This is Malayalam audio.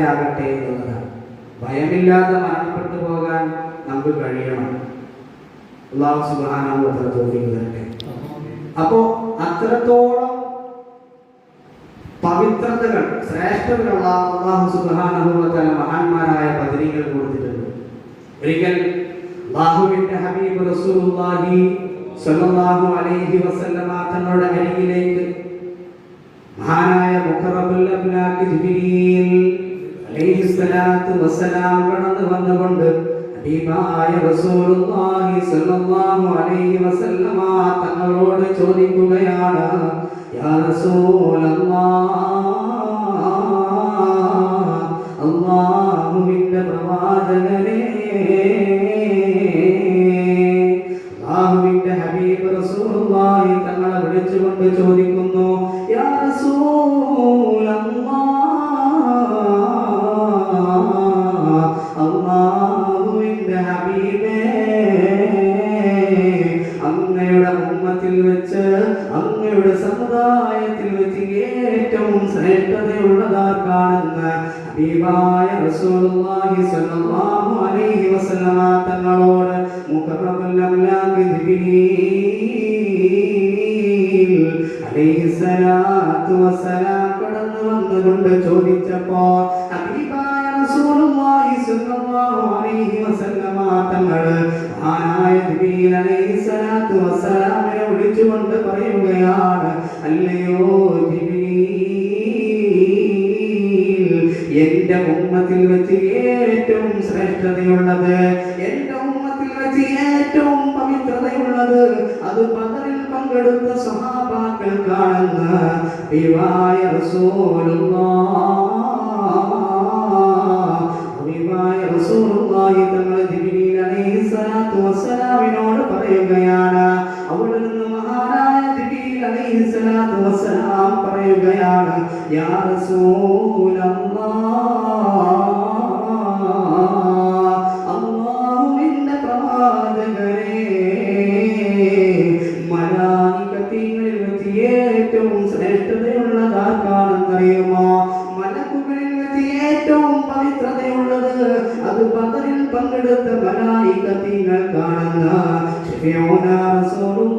അവസ്ഥയാകട്ടെ എന്നുള്ളതാണ്. ഭയമില്ലാതെ മരണപ്പെട്ടു പോകാൻ നമുക്ക് കഴിയണം. അള്ളാഹു സുബ്ഹാനഹു വ തആല തൗഫീഖ് തരട്ടെ അപ്പോ അത്രത്തോളം പവിത്രതകൾ ശ്രേഷ്ഠതകളുള്ള അള്ളാഹു തആല മഹാന്മാരായ പദവികൾ കൊടുത്തിട്ടുണ്ട്. ഒരിക്കൽ റസൂലുള്ളാഹി അലൈഹി വസല്ലമ തങ്ങളുടെ മഹാനായ വന്നുകൊണ്ട് ഹബീബായ റസൂലുള്ളാഹി സ്വല്ലല്ലാഹു അലൈഹി വസല്ലമ തങ്ങളോട് ചോദിക്കുകയാണ് യാ റസൂലല്ലാഹ് അല്ലാഹുവിന്റെ റസൂലുള്ളാഹി തങ്ങളെ വിളിച്ചുകൊണ്ട് ചോദിക്കുന്നു അങ്ങയുടെ ഉമ്മത്തിൽ വെച്ച് അങ്ങയുടെ സമുദായത്തിൽ വെച്ച് ഏറ്റവും ശ്രേഷ്ഠതയുള്ളതാർക്കാണെന്ന് ഹബീബായ റസൂലുള്ളാഹി സ്വല്ലല്ലാഹു അലൈഹി വസല്ലമ തങ്ങളോട് മുഖറബുൽ അംലാഖ് ജിബ്രീൽ അലൈഹി സ്വലാത്തു കടന്നു വന്നുകൊണ്ട് ചോദിച്ചപ്പോ ഹബീബായ റസൂലുള്ളാഹി തങ്ങൾ മഹാനായ ജിബ്രീൽ അലൈഹി സ്വലാത്തു വസ്സലാമിനെ വിളിച്ചുകൊണ്ട് പറയുകയാണ് അല്ലയോ ജിബ്രീൽ എന്റെ ഉമ്മത്തിൽ വെച്ച് ഏറ്റവും ശ്രേഷ്ഠതയുള്ളത് എന്റെ ഉമ്മത്തിൽ വെച്ച് ഏറ്റവും പവിത്രതയുള്ളത് അത് പകരിൽ പങ്കെടുത്ത സഹാബാക്കൾക്കാണെന്ന് ഹബീബായ റസൂലുള്ളാഹ് വസ്സലാമിനോട് പറയുകയാണ്. അവിടെ നിന്ന് മഹാനായ ജിബ്രീൽ അലൈഹി സ്വലാത്തു വസ്സലാം പറയുകയാണ് യാ അല്ലാഹുവിന്റെ പ്രവാചകരേ മലായികത്തിൽ വെച്ച് ഏറ്റവും ശ്രേഷ്ഠതയുള്ളതാർക്കാണെന്നറിയുമോ? മലക്കുകളിൽ വെച്ച് ഏറ്റവും പവിത്രതയുള്ളത് അത് ബദറിൽ പങ്കെടുത്ത മലായികത്തിങ്ങൾ കാണുന്ന ഷഫിയോന റസൂലുള്ളാഹി സ്വല്ലല്ലാഹു